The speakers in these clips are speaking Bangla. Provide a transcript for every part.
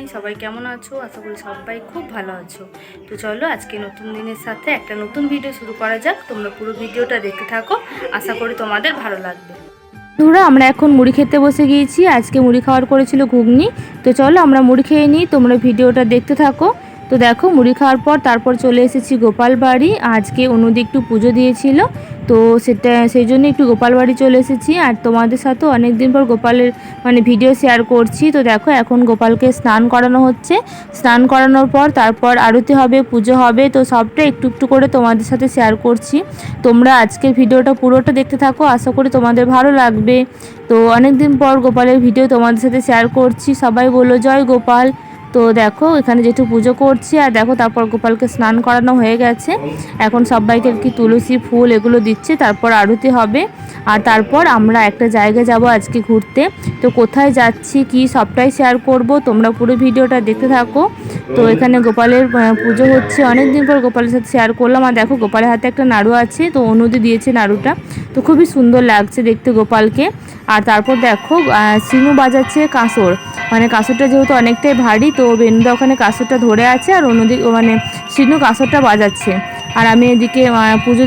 জানাই সবাই কেমন আছো? আশা করি সবাই খুব ভালো আছো। তো চলো আজকে নতুন দিনের সাথে একটা নতুন ভিডিও শুরু করা যাক। তোমরা পুরো ভিডিওটা দেখতে থাকো। আশা করি তোমাদের ভালো লাগবে। বন্ধুরা আমরা এখন মুড়ি খেতে বসে গিয়েছি। আজকে মুড়ি খাওয়ার করেছিল ঘুগনি। তো চলো আমরা মুড়ি খেয়ে নিই। তোমরা ভিডিওটা দেখতে থাকো। তো দেখো, মুড়ি খাওয়ার পর তারপর চলে এসেছি গোপাল বাড়ি। আজকে অনুদি একটু পুজো দিয়েছিল। তো সেটা, সেই জন্য একটু গোপাল বাড়ি চলে এসেছি। আর তোমাদের সাথেও অনেক দিন পর গোপালের মানে ভিডিও শেয়ার করছি। তো দেখো, এখন গোপালকে স্নান করানো হচ্ছে। স্নান করানোর পর তারপর আরতি হবে, পুজো হবে। তো সবটা একটু একটু করে তোমাদের সাথে শেয়ার করছি। তোমরা আজকের ভিডিওটা পুরোটা দেখতে থাকো। আশা করি তোমাদের ভালো লাগবে। তো অনেক দিন পর গোপালের ভিডিও তোমাদের সাথে শেয়ার করছি। সবাই বলো, জয় গোপাল। তো দেখো, এখানে যেটু পুজো করছি, আর দেখো তারপর গোপালকে স্নান করানো হয়ে গেছে। এখন সবাইকে আর কি তুলসী ফুল এগুলো দিচ্ছে, তারপর আরতি হবে। আর তারপর আমরা একটা জায়গায় যাব আজকে ঘুরতে। তো কোথায় যাচ্ছি, কি সবটাই শেয়ার করব, তোমরা পুরো ভিডিওটা দেখতে থাকো। তো এখানে গোপালের পুজো হচ্ছে অনেক দিন পর গোপালের সাথে শেয়ার করলাম। আর দেখো, গোপালের হাতে একটা নাড়ু আছে, তো অনুদি দিয়েছে নাড়ুটা। তো খুবই সুন্দর লাগছে দেখতে গোপালকে। আর তারপর দেখো সিনু বাজাচ্ছে কাঁসর। মানে কাঁসরটা যেহেতু অনেকটাই ভারী, তো বেনুদা ওখানে কাঁসরটা ধরে আছে আর অন্যদিকে মানে সিনু কাঁসরটা বাজাচ্ছে। আর আমি এদিকে পুজো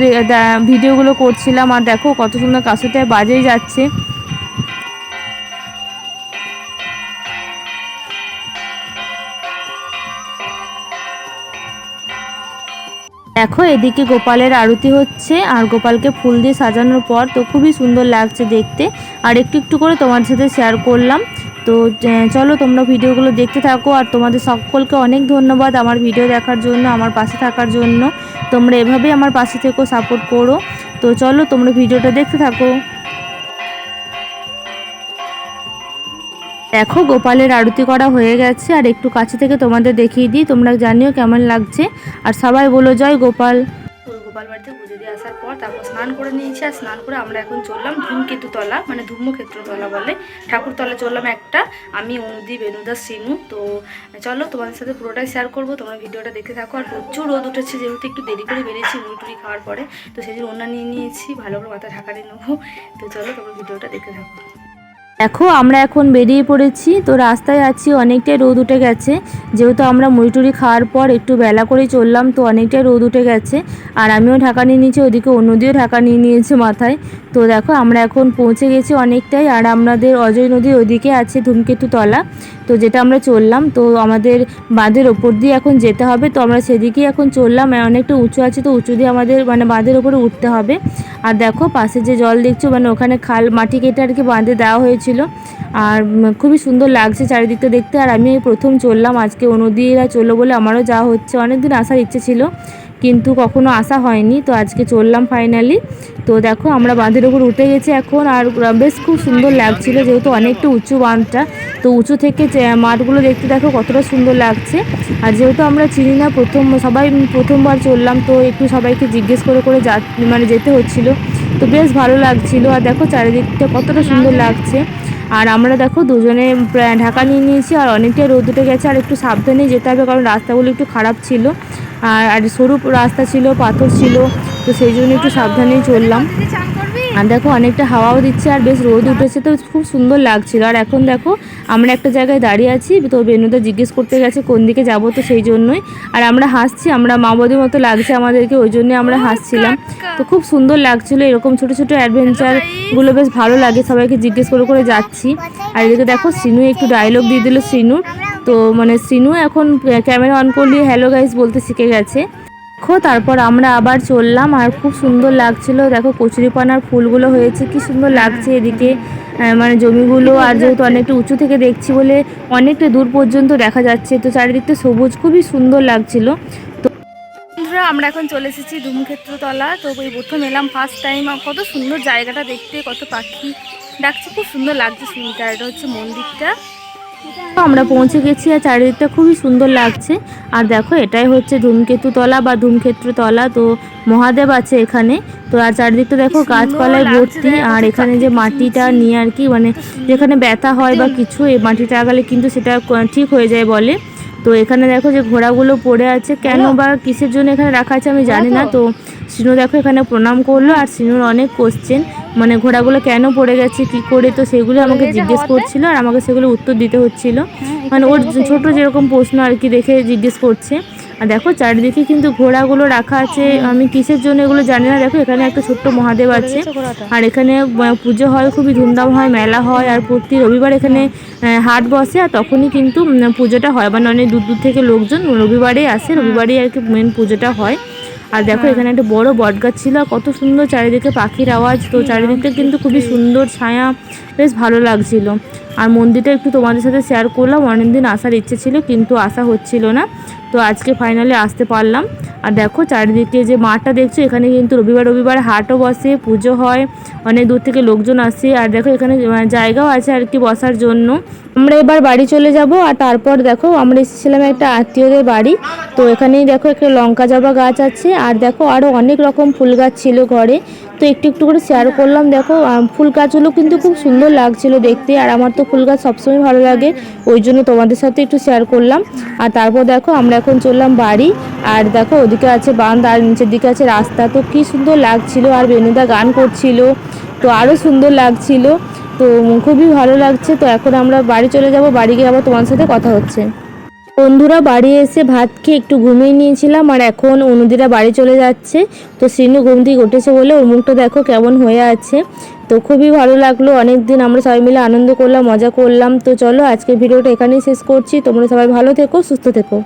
ভিডিওগুলো করছিলাম আর দেখো কত সুন্দর কাঁসরটা বাজেই যাচ্ছে। দেখো এদিকে গোপালের আরতি হচ্ছে আর গোপালকে ফুল দিয়ে সাজানোর পর তো খুবই সুন্দর লাগছে দেখতে। আর একটু একটু করে তোমার সাথে শেয়ার করলাম। তো চলো তোমরা ভিডিওগুলো দেখতে থাকো। আর তোমাদের সকলকে অনেক ধন্যবাদ আমার ভিডিও দেখার জন্য, আমার পাশে থাকার জন্য। তোমরা এভাবেই আমার পাশে থেকেও সাপোর্ট করো। তো, চলো তোমরা ভিডিওটা দেখতে থাকো। দেখো, গোপালের আরতি করা হয়ে গেছে। আর একটু কাছে থেকে তোমাদের দেখিয়ে দিই, তোমরা জানিও কেমন লাগছে। আর সবাই বলো, জয় গোপাল। গোপাল বাড়িতে তারপর স্নান করে নিয়েছি আর স্নান করে আমরা এখন চললাম ধূমকেতু তলা মানে ধূমক্ষেত্র তলা বলে। ঠাকুর তলা চললাম একটা, আমি অনুদীপ বেনুদা সিনু তো চলো তোমাদের সাথে পুরোটাই শেয়ার করব, তোমরা ভিডিওটা দেখতে থাকো। আর প্রচুর রোদ উঠেছে, যেহেতু একটু দেরি করে বেরিয়েছি, মুড়ি টুড়ি খাওয়ার পরে। তো সেই জন্য ওনা নিয়ে নিয়েছি, ভালো করে মাথা ঢাকা দিয়ে নেব। তো চলো তোমার ভিডিওটা দেখতে থাকো। দেখো, আমরা এখন বেরিয়ে পড়েছি। তো রাস্তায় আছি, অনেকটাই রোদ উঠে গেছে। যেহেতু আমরা মুড়িটুড়ি খাওয়ার পর একটু বেলা করে চললাম, তো অনেকটাই রোদ উঠে গেছে। আর আমিও ঢাকা নিয়ে নিয়েছি, ওদিকে অন্যদিও ঢাকা নিয়ে নিয়েছে মাথায়। তো দেখো, আমরা এখন পৌঁছে গেছি অনেকটাই, আর আমাদের অজয় নদীর ওদিকে আছে ধূমকেতু তলা তো যেটা আমরা চললাম, তো আমাদের বাঁধের ওপর দিয়ে এখন যেতে হবে। তো আমরা সেদিকেই এখন চললাম অনেকটা উঁচু আছে, তো উঁচু দিয়ে আমাদের মানে বাঁধের ওপরে উঠতে হবে। আর দেখো, পাশে যে জল দেখছ মানে ওখানে খাল, মাটি কেটে আর কি বাঁধে দেওয়া হয়েছিল। আর খুবই সুন্দর লাগছে চারিদিকটা দেখতে। আর আমি প্রথম চললাম, আজকে অনুদিরা চলল বলে আমারও যাওয়া হচ্ছে। অনেকদিন আসার ইচ্ছে ছিল। কিন্তু কখনো আসা হয়নি, তো আজকে চললাম ফাইনালি তো দেখো, আমরা বাঁধের উপর উঠে গেছি এখন, আর বেশ খুব সুন্দর লাগছিল যেহেতু অনেকটা উঁচু বাঁধটা। তো উঁচু থেকে মাঠগুলো দেখতে দেখো কতটা সুন্দর লাগছে। আর যেহেতু আমরা চিনি না, প্রথম সবাই প্রথমবার চললাম, তো একটু সবাইকে জিজ্ঞেস করে করে যা মানে যেতে হচ্ছিল। তো বেশ ভালো লাগছিল, আর দেখো চারিদিকটা কতটা সুন্দর লাগছে। আর আমরা দেখো দুজনে ঢাকা নিয়ে নিয়েছি, আর অনেকটাই রোদ উঠে গেছে, আর একটু সাবধানে যেতে হবে, কারণ রাস্তাগুলো একটু খারাপ ছিল। আর আর সরু রাস্তা ছিল পাথর ছিল তো সেই জন্য একটু সাবধানেই চললাম। আর দেখো অনেকটা হাওয়াও দিচ্ছে আর বেশ রোদ উঠেছে তো খুব সুন্দর লাগছিল। আর এখন দেখো আমরা একটা জায়গায় দাঁড়িয়ে আছি তো বেনুদা জিজ্ঞেস করতে গেছে কোন দিকে যাব তো সেই জন্যই। আর আমরা হাসছি আমরা মা বৌদির মতো লাগছে আমাদেরকে ওই জন্যই আমরা হাসছিলাম। তো খুব সুন্দর লাগছিল এরকম ছোট ছোট অ্যাডভেঞ্চারগুলো বেশ ভালো লাগে সবাইকে জিজ্ঞেস করে করে যাচ্ছি। আর এদিকে দেখো সিনু একটু ডায়লগ দিয়ে দিল সিনুর তো মানে সিনু এখন ক্যামেরা অন করলে হ্যালো গাইস বলতে শিখে গেছে। দেখো, তারপর আমরা আবার চললাম, আর খুব সুন্দর লাগছিল। দেখো, কচুরিপানার ফুলগুলো হয়েছে, কি সুন্দর লাগছে এদিকে। মানে জমিগুলো, আর যেহেতু অনেকটা উঁচু থেকে দেখছি বলে অনেকটা দূর পর্যন্ত দেখা যাচ্ছে, তো চারিদিকটা সবুজ, খুবই সুন্দর লাগছিল। তো বন্ধুরা, আমরা এখন চলে এসেছি ধূমক্ষেত্র তলা তো ওই প্রথম এলাম ফার্স্ট টাইম কত সুন্দর জায়গাটা দেখতে, কত পাখি। ডাকছে খুব সুন্দর লাগছে আর এটা হচ্ছে মন্দিরটা। আমরা পৌঁছে গেছি আর চারিদিকটা খুবই সুন্দর লাগছে। আর দেখো এটাই হচ্ছে ধূমকেতু তলা বা ধূমক্ষেত্র তলা তো মহাদেব আছে এখানে। তো আর চারিদিকটা দেখো গাছপালায় ভর্তি। আর এখানে যে মাটিটা নিয়ে আর কি মানে যেখানে ব্যথা হয় বা কিছু এই মাটিটা আগালে কিন্তু সেটা ঠিক হয়ে যায় বলে। তো এখানে দেখো যে ঘোড়াগুলো পড়ে আছে। কেন বা কিসের জন্য এখানে রাখা আছে আমি জানি না। তো সিনু দেখো এখানে প্রণাম করল। আর সিনুর অনেক কোশ্চেন মানে ঘোড়াগুলো কেন পড়ে গেছে কি করে তো সেগুলো আমাকে জিজ্ঞেস করছিল আর আমাকে সেগুলো উত্তর দিতে হচ্ছিল। মানে ওর ছোট যেরকম প্রশ্ন আর কি দেখে জিজ্ঞেস করছে। আর দেখো চারিদিকে কিন্তু ঘোড়াগুলো রাখা আছে। আমি কিসের জন্য এগুলো জানি না। দেখো এখানে একটা ছোট্ট মহাদেব আছে। আর এখানে পুজো হয় খুবই ধুমধাম হয় মেলা হয়। আর প্রতি রবিবার এখানে হাট বসে। আর তখনই কিন্তু পুজোটা হয়। মানে অনেক দূর দূর থেকে লোকজন রবিবারেই আসে। রবিবারেই আর কি মেন পুজোটা হয়। আর দেখো এখানে একটা বড় বটগাছ ছিল কত সুন্দর চারিদিকে পাখির আওয়াজ। তো চারিদিকটা কিন্তু খুবই সুন্দর। ছায়া বেশ ভালো লাগছিল। আর মন্দিরটা একটু তোমাদের সাথে শেয়ার করলাম অনেকদিন আসার ইচ্ছে ছিল কিন্তু আসা হচ্ছিল না। তো আজকে ফাইনালি আসতে পারলাম। আর দেখো চারিদিকে যে মাঠটা দেখছ এখানে কিন্তু রবিবার রবিবার হাটও বসে পুজো হয় অনেক দূর থেকে লোকজন আসে। আর দেখো এখানে জায়গাও আছে আর কি বসার জন্য। আমরা এবার বাড়ি চলে যাব আর তারপর দেখো আমরা এসেছিলাম একটা আত্মীয়দের বাড়ি। তো এখানেই দেখো একটা লঙ্কা জবা গাছ আছে আর দেখো আরও অনেক রকম ফুল গাছ ছিল ঘরে। তো একটু একটু করে শেয়ার করলাম, দেখো ফুল গাছগুলো কিন্তু খুব সুন্দর লাগছিল দেখতে আর আমার তো ফুল গাছ সবসময় ভালো লাগে, ওই জন্য তোমাদের সাথে একটু শেয়ার করলাম। আর তারপর দেখো আমরা এখন চললাম বাড়ি আর দেখো ওদিকে আছে বাঁধ আর নিচের দিকে আছে রাস্তা। তো কি সুন্দর লাগছিল আর বেনুদা গান করছিল, তো আরও সুন্দর লাগছিল। তো খুবই ভালো লাগছে। তো এখন আমরা বাড়ি চলে যাব, বাড়ি গিয়ে আবার তোমার সাথে কথা হচ্ছে। বন্ধুরা বাড়ি এসে ভাত খেয়ে একটু ঘুমিয়ে নিয়েছিলাম আর এখন অনুদিরা বাড়ি চলে যাচ্ছে। তো শ্রীনু ঘুম থেকে উঠেছে বলে ওর মুখটা দেখো কেমন হয়ে আছে। তো খুবই ভালো লাগল অনেক দিন আমরা সবাই মিলে আনন্দ করলাম, মজা করলাম। তো চলো আজকের ভিডিওটা এখানেই শেষ করছি। তোমরা সবাই ভালো থেকো, সুস্থ থেকো।